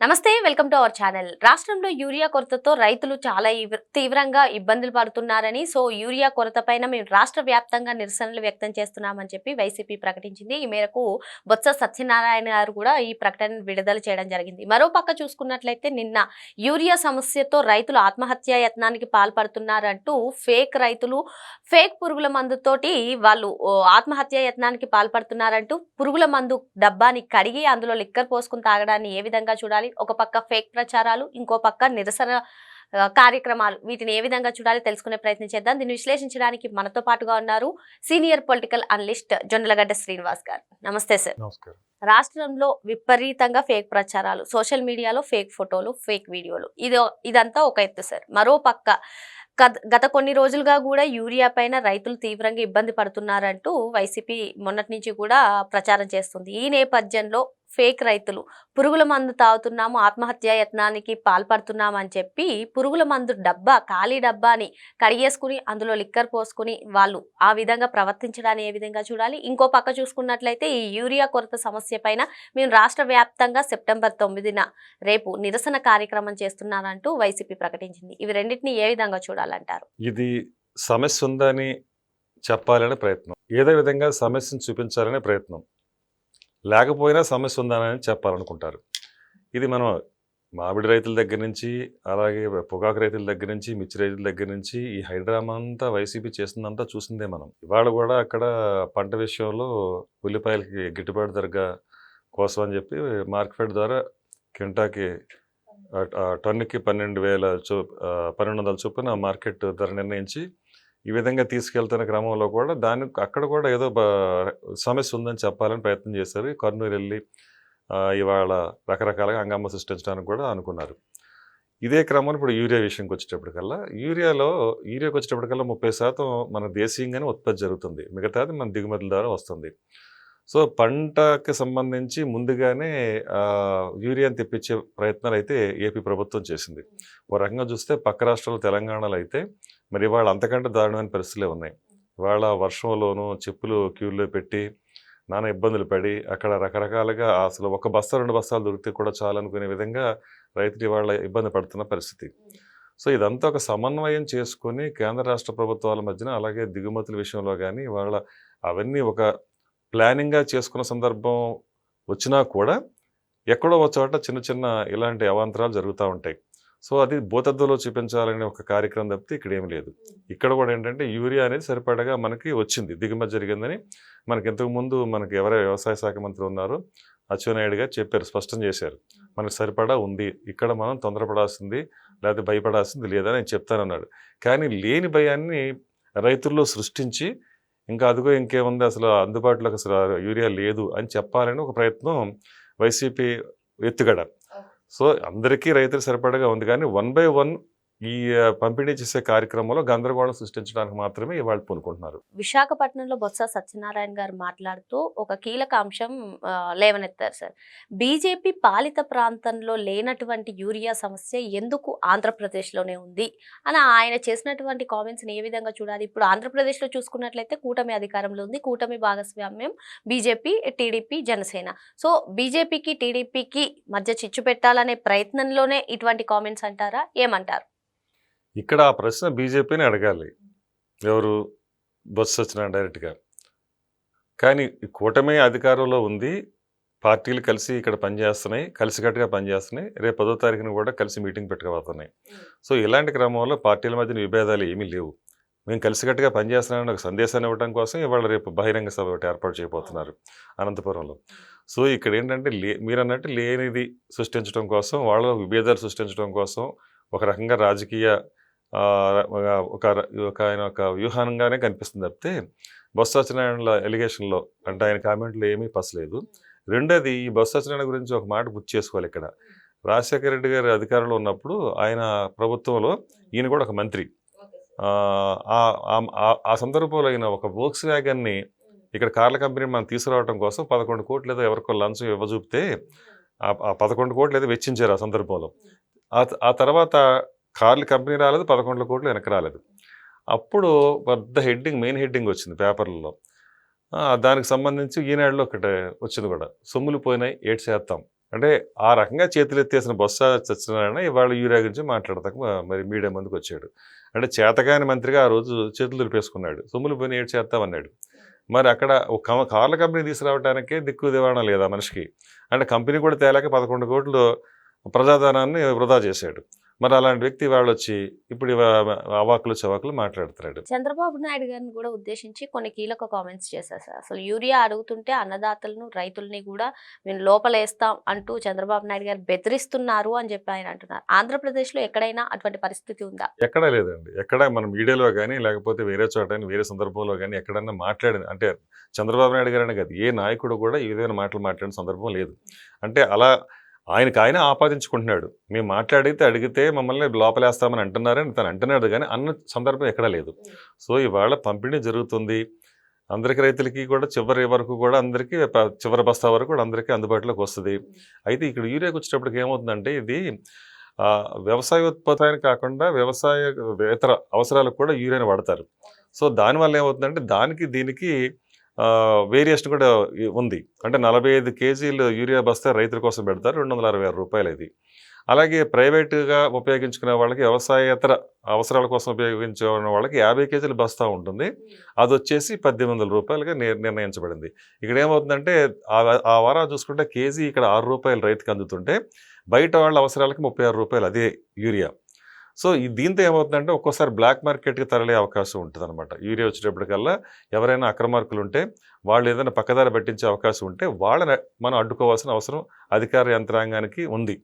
నమస్తే welcome to our channel. రాష్ట్రంలో urea కొరతతో రైతులు చాలా తీవ్రంగా ఇబ్బందులు పడుతున్నారని సో యూరియా కొరత పైన మేము రాష్ట్ర వ్యాప్తంగా నిరసనలు వ్యక్తం చేస్తున్నామని చెప్పి వైసీపీ ప్రకటించింది. ఈ మేరకు బొత్స సత్యనారాయణ గారు కూడా ఈ ప్రకటన విడుదల చేయడం జరిగింది. మరో పక్క చూసుకున్నట్లయితే నిన్న యూరియా సమస్యతో రైతులు ఆత్మహత్యా యత్నానికి పాల్పడుతున్నారంటూ ఫేక్ రైతులు ఫేక్ పురుగుల మందుతోటి వాళ్ళు ఆత్మహత్యా యత్నానికి పాల్పడుతున్నారంటూ పురుగుల మందు డబ్బాని కడిగి అందులో లిక్కర్ పోసుకుని తాగడాన్ని ఏ విధంగా చూడాలి? ఒక పక్క ఫేక్ ప్రచారాలు ఇంకో పక్క నిరసన కార్యక్రమాలు. వీటిని ఏ విధంగా చూడాలి తెలుసుకునే ప్రయత్నం చేద్దాం. దీన్ని విశ్లేషించడానికి మనతో పాటుగా ఉన్నారు senior political analyst Jonnalagadda Srinivas garu. నమస్తే సార్. రాష్ట్రంలో విపరీతంగా ఫేక్ ప్రచారాలు సోషల్ మీడియాలో ఫేక్ ఫోటోలు ఫేక్ వీడియోలు. ఇది ఇదంతా ఒక ఎత్తు సార్. మరో పక్క గత- గత కొన్ని రోజులుగా కూడా యూరియా పైన రైతులు తీవ్రంగా ఇబ్బంది పడుతున్నారంటూ వైసీపీ మొన్నటి నుంచి కూడా ప్రచారం చేస్తుంది. ఈ నేపథ్యంలో ఫేక్ రైతులు. పురుగుల మందు తాగుతున్నాము ఆత్మహత్యా యత్నానికి పాల్పడుతున్నాము అని చెప్పి పురుగుల మందు డబ్బా ఖాళీ డబ్బాని కడిగేసుకుని అందులో లిక్కర్ పోసుకుని వాళ్ళు ఆ విధంగా ప్రవర్తించడాన్ని ఏ విధంగా చూడాలి? ఇంకో పక్క చూసుకున్నట్లయితే ఈ యూరియా కొరత సమస్య పైన మేము రాష్ట్ర వ్యాప్తంగా సెప్టెంబర్ తొమ్మిదిన రేపు నిరసన కార్యక్రమం చేస్తున్నారంటూ వైసీపీ ప్రకటించింది. ఇవి రెండింటిని ఏ విధంగా చూడాలంటారు? ఇది సమస్య ఉందని చెప్పాలనే ప్రయత్నం. ఏదో విధంగా సమస్యను చూపించాలనే ప్రయత్నం. లేకపోయినా సమస్య ఉందని చెప్పాలనుకుంటారు. ఇది మనం మామిడి రైతుల దగ్గర నుంచి అలాగే పొగాకు రైతుల దగ్గర నుంచి మిర్చి రైతుల దగ్గర నుంచి ఈ హైడ్రామా అంతా వైసీపీ చేసిందంతా చూసిందే మనం. ఇవాళ కూడా అక్కడ పంట విషయంలో ఉల్లిపాయలకి గిట్టుబాటు ధర కోసం అని చెప్పి మార్కెట్ ద్వారా కింటాకి టన్నుకి పన్నెండు వేల చొ పన్నెండు వందల చొప్పున మార్కెట్ ధర నిర్ణయించి ఈ విధంగా తీసుకెళ్తున్న క్రమంలో కూడా దాని అక్కడ కూడా ఏదో సమస్య ఉందని చెప్పాలని ప్రయత్నం చేశారు. కర్నూలు వెళ్ళి ఇవాళ రకరకాలుగా అంగమ్మ సృష్టించడానికి కూడా అనుకున్నారు. ఇదే క్రమంలో ఇప్పుడు యూరియా విషయంకి వచ్చేటప్పటికల్లా. యూరియాలో యూరియాకి వచ్చేటప్పటికల్లా ముప్పై శాతం మన దేశీయంగానే ఉత్పత్తి జరుగుతుంది. మిగతాది మన దిగుమతుల ద్వారా వస్తుంది. సో పంటకి సంబంధించి ముందుగానే యూరియాని తెప్పించే ప్రయత్నాలు అయితే ఏపీ ప్రభుత్వం చేసింది. ఓ రకంగా చూస్తే పక్క రాష్ట్రాలు తెలంగాణలో అయితే మరి ఇవాళ అంతకంటే దారుణమైన పరిస్థితులే ఉన్నాయి. ఇవాళ వర్షంలోనూ చెప్పులు క్యూల్లో పెట్టి నానా ఇబ్బందులు పడి అక్కడ రకరకాలుగా అసలు ఒక బస్తా రెండు బస్తాలు దొరికితే కూడా చాలనుకునే విధంగా రైతులు ఇవాళ ఇబ్బంది పడుతున్న పరిస్థితి. సో ఇదంతా ఒక సమన్వయం చేసుకొని కేంద్ర రాష్ట్ర ప్రభుత్వాల మధ్యన అలాగే దిగుమతుల విషయంలో కానీ ఇవాళ అవన్నీ ఒక ప్లానింగ్గా చేసుకున్న సందర్భం వచ్చినా కూడా ఎక్కడో ఒక చోట చిన్న చిన్న ఇలాంటి అవాంతరాలు జరుగుతూ ఉంటాయి. సో అది భూతద్దులో చూపించాలనే ఒక కార్యక్రమం తప్పితే ఇక్కడ ఏం లేదు. ఇక్కడ కూడా ఏంటంటే యూరియా అనేది సరిపడగా మనకి వచ్చింది. దిగుమతి జరిగిందని మనకి ఇంతకుముందు మనకి ఎవరై వ్యవసాయ శాఖ మంత్రి ఉన్నారో అచ్చెన్నాయుడు గారు చెప్పారు స్పష్టం చేశారు. మనకు సరిపడా ఉంది. ఇక్కడ మనం తొందరపడాల్సింది లేకపోతే భయపడాల్సింది లేదని ఆయన చెప్తానన్నాడు. కానీ లేని భయాన్ని రైతుల్లో సృష్టించి ఇంకా అదిగో ఇంకేముంది అసలు అందుబాటులోకి అసలు యూరియా లేదు అని చెప్పాలని ఒక ప్రయత్నం వైసీపీ ఎత్తుగడ. సో అందరికీ రైతులు సరిపడగా ఉంది. కానీ వన్ బై వన్ ఈ పంపిణీ చేసే కార్యక్రమంలో గందరగోళం సృష్టించడానికి మాత్రమే ఇవాళ పూనుకుంటున్నారు. విశాఖపట్నంలో బొత్స సత్యనారాయణ గారు మాట్లాడుతూ ఒక కీలక అంశం లేవనెత్తారు సార్. బీజేపీ పాలిత ప్రాంతంలో లేనటువంటి యూరియా సమస్య ఎందుకు ఆంధ్రప్రదేశ్లోనే ఉంది? అని ఆయన చేసినటువంటి కామెంట్స్ని ఏ విధంగా చూడాలి? ఇప్పుడు ఆంధ్రప్రదేశ్లో చూసుకున్నట్లయితే కూటమి అధికారంలో ఉంది. కూటమి భాగస్వామ్యం బీజేపీ టీడీపీ జనసేన. సో బీజేపీకి టీడీపీకి మధ్య చిచ్చు పెట్టాలనే ప్రయత్నంలోనే ఇటువంటి కామెంట్స్ అంటారా? ఏమంటారు? ఇక్కడ ఆ ప్రశ్న బీజేపీని అడగాలి. ఎవరు? బొత్స సత్యనారాయణ డైరెక్ట్గా కానీ కూటమి అధికారంలో ఉంది. పార్టీలు కలిసి ఇక్కడ పనిచేస్తున్నాయి. కలిసికట్టుగా పనిచేస్తున్నాయి. రేపు పదో తారీఖున కూడా కలిసి మీటింగ్ పెట్టుకోబోతున్నాయి. సో ఇలాంటి క్రమంలో పార్టీల మధ్యన విభేదాలు ఏమీ లేవు. మేము కలిసికట్టుగా పనిచేస్తున్నామని ఒక సందేశాన్ని ఇవ్వడం కోసం ఇవాళ రేపు బహిరంగ సభ ఒకటి ఏర్పాటు చేయబోతున్నారు అనంతపురంలో. సో ఇక్కడ ఏంటంటే లే మీరు అన్నట్టు లేనిది సృష్టించడం కోసం వాళ్ళ విభేదాలు సృష్టించడం కోసం ఒక రకంగా రాజకీయ ఒక ఒక ఆయన ఒక వ్యూహానంగానే కనిపిస్తుంది తప్పితే బొత్స సత్యనారాయణ ఎలిగేషన్లో అంటే ఆయన కామెంట్లో ఏమీ పసలేదు రెండోది ఈ బొత్స సత్యనారాయణ గురించి ఒక మాట గుర్తు చేసుకోవాలి ఇక్కడ. రాజశేఖర రెడ్డి గారి అధికారంలో ఉన్నప్పుడు ఆయన ప్రభుత్వంలో ఈయన కూడా ఒక మంత్రి. ఆ, ఆ- ఆ- సందర్భంలో ఆయన ఒక వోక్స్ వ్యాగన్ని ఇక్కడ కార్ల కంపెనీ మనం తీసుకురావడం కోసం పదకొండు కోట్లు ఏదో ఎవరికో లంచం ఇవ్వజూపితే ఆ పదకొండు కోట్లు ఏదో వెచ్చించారు ఆ సందర్భంలో. ఆ త- ఆ తర్వాత కార్ల కంపెనీ రాలేదు పదకొండు కోట్లు వెనక్కి రాలేదు. అప్పుడు పెద్ద హెడ్డింగ్ మెయిన్ హెడ్డింగ్ వచ్చింది పేపర్లలో. దానికి సంబంధించి ఈనాడులో ఒకటి వచ్చింది కూడా. సొమ్ములు పోయినాయి ఏడు శాతం అంటే ఆ రకంగా చేతులు ఎత్తేసిన బొత్స సత్యనారాయణ ఇవాళ యూరియా గురించి మాట్లాడతాక మరి మీడియా ముందుకు వచ్చాడు. అంటే చేతకాని మంత్రిగా ఆ రోజు చేతులు దులిపేసుకున్నాడు. సొమ్ములు పోయిన ఏడు చేస్తామన్నాడు మరి అక్కడ ఒక కార్ల కంపెనీ తీసుకురావడానికే దిక్కు దివాణం లేదా మనిషికి? అంటే కంపెనీ కూడా తేలాక పదకొండు కోట్లు ప్రజాధనాన్ని వృధా చేశాడు. మరి అలాంటి వ్యక్తి వాళ్ళు వచ్చి ఇప్పుడు అవాకులు చవాకులు మాట్లాడుతున్నాడు చంద్రబాబు నాయుడు గారిని కూడా ఉద్దేశించి కొన్ని కీలక కామెంట్స్ చేశారు సార్. అసలు యూరియా అడుగుతుంటే అన్నదాతలను రైతుల్ని కూడా మేము లోపలేస్తాం అంటూ చంద్రబాబు నాయుడు గారు బెదిరిస్తున్నారు అని చెప్పి ఆయన అంటున్నారు. ఆంధ్రప్రదేశ్లో ఎక్కడైనా అటువంటి పరిస్థితి ఉందా? ఎక్కడా లేదండి. ఎక్కడ మన మీడియాలో కానీ లేకపోతే వేరే చోట వేరే సందర్భంలో కానీ ఎక్కడన్నా మాట్లాడింది అంటే చంద్రబాబు నాయుడు గారు అనే కాదు ఏ నాయకుడు కూడా ఈ విధమైన మాటలు మాట్లాడిన సందర్భం లేదు. అంటే అలా ఆయనకు ఆయన ఆపాదించుకుంటున్నాడు. మేము మాట్లాడితే అడిగితే మమ్మల్ని లోపలేస్తామని అంటున్నారని తను అంటున్నాడు కానీ అన్న సందర్భం ఎక్కడా లేదు. సో ఇవాళ పంపిణీ జరుగుతుంది. అందరికీ రైతులకి కూడా చివరి వరకు కూడా అందరికీ చివరి బస్తా వరకు కూడా అందరికీ అందుబాటులోకి వస్తుంది. అయితే ఇక్కడ యూరియాకి వచ్చేటప్పటికి ఏమవుతుందంటే ఇది వ్యవసాయ ఉత్పత్తి కాకుండా వ్యవసాయ ఇతర అవసరాలకు కూడా యూరియాని వాడతారు. సో దానివల్ల ఏమవుతుందంటే దానికి దీనికి వేరియేషన్ కూడా ఉంది. అంటే నలభై ఐదు కేజీలు యూరియా బస్తా రైతుల కోసం పెడతారు రెండు వందల అరవై ఆరు రూపాయలు ఇది అలాగే ప్రైవేటుగా ఉపయోగించుకునే వాళ్ళకి వ్యవసాయేతర అవసరాల కోసం ఉపయోగించుకునే వాళ్ళకి యాభై కేజీల బస్తా ఉంటుంది. అది వచ్చేసి పద్దెనిమిది వందల రూపాయలుగా నిర్- నిర్ణయించబడింది. ఇక్కడ ఏమవుతుందంటే ఆ- ఆ వారా చూసుకుంటే కేజీ ఇక్కడ ఆరు రూపాయలు రైతుకి అందుతుంటే బయట వాళ్ళ అవసరాలకి ముప్పై ఆరు రూపాయలు అదే యూరియా. సో ఈ దీంతో ఏమవుతుందంటే ఒక్కోసారి బ్లాక్ మార్కెట్కి తరలే అవకాశం ఉంటుంది అనమాట యూరియా వచ్చేటప్పటికల్లా ఎవరైనా అక్రమార్కులు ఉంటే వాళ్ళు ఏదైనా పక్కదారి పట్టించే అవకాశం ఉంటే వాళ్ళని మనం అడ్డుకోవాల్సిన అవసరం అధికార యంత్రాంగానికి ఉంది.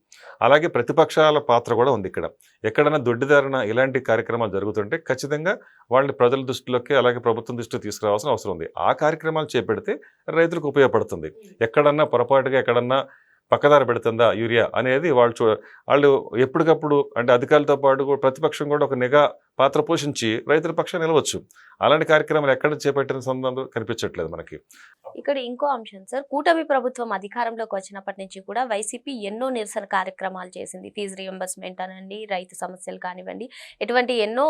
అలాగే ప్రతిపక్షాల పాత్ర కూడా ఉంది ఇక్కడ. ఎక్కడైనా దొడ్డిదారిన ఇలాంటి కార్యక్రమాలు జరుగుతుంటే ఖచ్చితంగా వాళ్ళని ప్రజల దృష్టిలోకి అలాగే ప్రభుత్వం దృష్టికి తీసుకురావాల్సిన అవసరం ఉంది. ఆ కార్యక్రమాలు చేపెడితే రైతులకు ఉపయోగపడుతుంది. ఎక్కడన్నా పొరపాటుగా ఎక్కడన్నా పక్కదారి పెడుతుందా యూరియా అనేది వాళ్ళు చూ వాళ్ళు ఎప్పటికప్పుడు అంటే అధికారులతో పాటు కూడా ప్రతిపక్షం కూడా ఒక నిఘా పాత్ర పోషించి రైతుల పక్షాన్ని నిలవచ్చు. అలాంటి కార్యక్రమాలు ఎక్కడ చేపట్టిన సందర్భం కనిపించట్లేదు మనకి. ఇక్కడ ఇంకో అంశం సార్ కూటమి ప్రభుత్వం అధికారంలోకి వచ్చినప్పటి నుంచి కూడా వైసీపీ ఎన్నో నిరసన కార్యక్రమాలు చేసింది. ఫీజు రియంబర్స్మెంట్ అనండి రైతు సమస్యలు కానివ్వండి ఇటువంటి ఎన్నో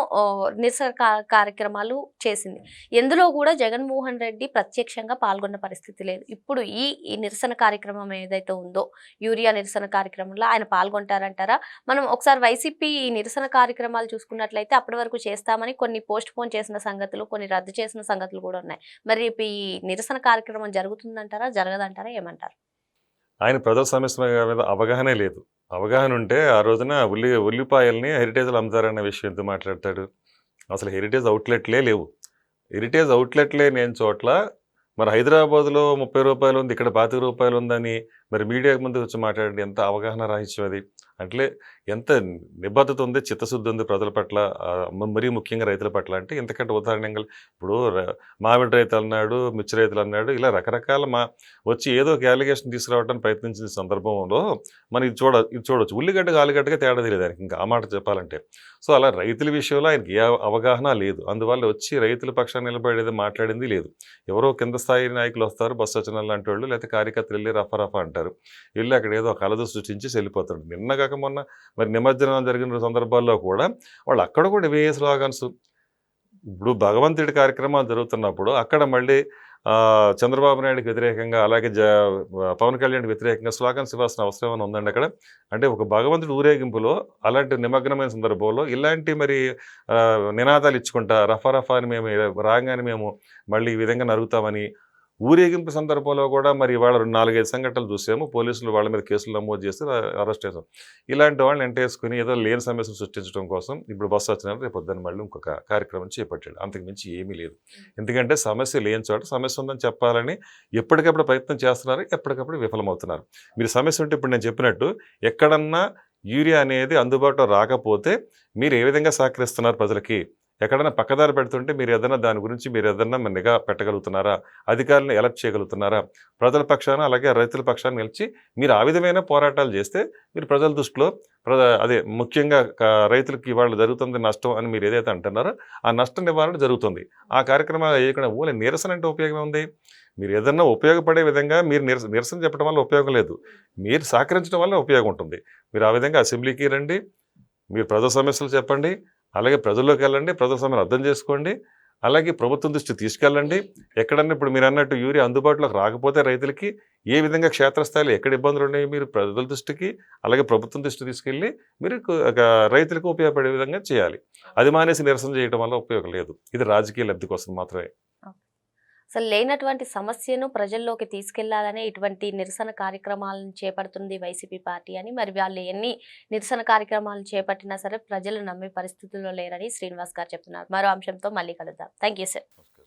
నిరసన కార్యక్రమాలు చేసింది. ఎందులో కూడా జగన్మోహన్ రెడ్డి ప్రత్యక్షంగా పాల్గొన్న పరిస్థితి లేదు. ఇప్పుడు ఈ ఈ నిరసన కార్యక్రమం ఏదైతే ఉందో యూరియా నిరసన కార్యక్రమంలో ఆయన పాల్గొంటారంటారా? మనం ఒకసారి వైసీపీ ఈ నిరసన కార్యక్రమాలు చూసుకున్నట్లయితే అప్పుడు అప్పటి వరకు చేస్తామని కొన్ని పోస్ట్ పోన్ చేసిన సంగతులు కొన్ని రద్దు చేసిన సంగతులు కూడా ఉన్నాయి. మరి ఈ నిరసన కార్యక్రమం జరుగుతుందంటారా? జరగదంటారా? ఏమంటారు? ఆయన ప్రజల మీద అవగాహనే లేదు. అవగాహన ఉంటే ఆ రోజున ఉల్లి ఉల్లిపాయల్ని హెరిటేజ్లు అమ్ముతారన్న విషయం ఎందుకు మాట్లాడతాడు? అసలు హెరిటేజ్ అవుట్లెట్లే లేవు. హెరిటేజ్ అవుట్లెట్లే నేను చోట్ల మరి హైదరాబాద్లో ముప్పై రూపాయలు ఉంది ఇక్కడ పాతిక రూపాయలు ఉందని మరి మీడియా ముందు వచ్చి మాట్లాడండి. ఎంత అవగాహన రాహిత్యం అది. అంటే ఎంత నిబద్ధత ఉంది చిత్తశుద్ధి ఉంది ప్రజల పట్ల మరీ ముఖ్యంగా రైతుల పట్ల అంటే ఎంతకంటే ఉదాహరణంగా ఇప్పుడు మామిడి రైతులు అన్నాడు మిర్చి రైతులు అన్నాడు ఇలా రకరకాల మా వచ్చి ఏదో ఒక అలిగేషన్ తీసుకురావడానికి ప్రయత్నించిన సందర్భంలో మనం ఇది చూడ ఇది చూడవచ్చు ఉల్లిగడ్డగా ఆలుగడ్డగా తేడా తెలియదు ఆయనకి ఇంకా ఆ మాట చెప్పాలంటే. సో అలా రైతుల విషయంలో ఆయనకి ఏ అవగాహన లేదు. అందువల్ల వచ్చి రైతుల పక్షాన్ని నిలబడేది మాట్లాడింది లేదు. ఎవరో కింద స్థాయి నాయకులు వస్తారు బస్ సచనాలు లాంటి వాళ్ళు లేకపోతే కార్యకర్తలు వెళ్ళి రఫా రఫా అంటారు. వెళ్ళి అక్కడ ఏదో కలదు సృష్టించి వెళ్ళిపోతాడు నిన్న కాక మొన్న మరి నిమజ్జనం జరిగిన సందర్భాల్లో కూడా వాళ్ళు అక్కడ కూడా ఇవే స్లోగన్స్ ఇప్పుడు భగవంతుడి కార్యక్రమాలు జరుగుతున్నప్పుడు అక్కడ మళ్ళీ చంద్రబాబు నాయుడుకి వ్యతిరేకంగా అలాగే జ పవన్ కళ్యాణ్కి వ్యతిరేకంగా స్లోగన్స్ ఇవ్వాల్సిన అవసరం ఏమైనా ఉందండి అక్కడ? అంటే ఒక భగవంతుడి ఊరేగింపులో అలాంటి నిమగ్నమైన సందర్భంలో ఇలాంటి మరి నినాదాలు ఇచ్చుకుంటా రఫా రఫా అని మేము రాగానే మేము మళ్ళీ ఈ విధంగా నరుగుతామని ఊరేగింపు సందర్భంలో కూడా మరి ఇవాళ రెండు నాలుగైదు సంఘటనలు చూసాము. పోలీసులు వాళ్ళ మీద కేసులు నమోదు చేసి అరెస్ట్ చేశాం ఇలాంటి వాళ్ళని ఎంటేసుకుని ఏదో లేని సమస్యలు సృష్టించడం కోసం ఇప్పుడు బస్సు వచ్చిన రేపు పొద్దున్న మళ్ళీ ఇంకొక కార్యక్రమం చేపట్టాడు. అంతకు మించి ఏమీ లేదు. ఎందుకంటే సమస్య లేని చోట సమస్య ఉందని చెప్పాలని ఎప్పటికప్పుడు ప్రయత్నం చేస్తున్నారు ఎప్పటికప్పుడు విఫలమవుతున్నారు. మీరు సమస్య ఉంటే ఇప్పుడు నేను చెప్పినట్టు ఎక్కడన్నా యూరియా అనేది అందుబాటులో రాకపోతే మీరు ఏ విధంగా సహకరిస్తున్నారు ప్రజలకి? ఎక్కడైనా పక్కదారి పెడుతుంటే మీరు ఏదైనా దాని గురించి మీరు ఏదైనా మరి నిఘా పెట్టగలుగుతున్నారా? అధికారులను ఎలర్ట్ చేయగలుగుతున్నారా? ప్రజల పక్షాన అలాగే రైతుల పక్షాన్ని నిలిచి మీరు ఆ విధమైన పోరాటాలు చేస్తే మీరు ప్రజల దృష్టిలో అదే ముఖ్యంగా రైతులకి ఇవాళ జరుగుతుంది నష్టం అని మీరు ఏదైతే అంటున్నారో ఆ నష్ట నివారణ జరుగుతుంది. ఆ కార్యక్రమాలు చేయకుండా ఓన్లీ నిరసన అంటే ఉపయోగం ఉంది మీరు ఏదన్నా ఉపయోగపడే విధంగా మీరు నిరస నిరసన చెప్పడం వల్ల ఉపయోగం లేదు. మీరు సహకరించడం వల్ల ఉపయోగం ఉంటుంది. మీరు ఆ విధంగా అసెంబ్లీకి రండి. మీరు ప్రజా సమస్యలు చెప్పండి. అలాగే ప్రజల్లోకి వెళ్ళండి ప్రజల సమయం అర్థం చేసుకోండి అలాగే ప్రభుత్వం దృష్టి తీసుకెళ్ళండి. ఎక్కడన్నా ఇప్పుడు మీరు అన్నట్టు యూరియా అందుబాటులోకి రాకపోతే రైతులకి ఏ విధంగా క్షేత్రస్థాయిలో ఎక్కడ ఇబ్బందులు ఉన్నాయి మీరు ప్రజల దృష్టికి అలాగే ప్రభుత్వం దృష్టి తీసుకెళ్ళి మీరు రైతులకు ఉపయోగపడే విధంగా చేయాలి. అది మానేసి నిరసన చేయడం వల్ల ఉపయోగం లేదు. ఇది రాజకీయ లబ్ధి కోసం మాత్రమే. అసలు లేనటువంటి సమస్యను ప్రజల్లోకి తీసుకెళ్ళాలనే ఇటువంటి నిరసన కార్యక్రమాలను చేపడుతుంది వైసీపీ పార్టీ అని. మరి వాళ్ళు ఎన్ని నిరసన కార్యక్రమాలు చేపట్టినా సరే ప్రజలు నమ్మే పరిస్థితుల్లో లేరని శ్రీనివాస్ గారు చెప్తున్నారు. మరో అంశంతో మళ్ళీ కలుద్దాం. Thank you sir.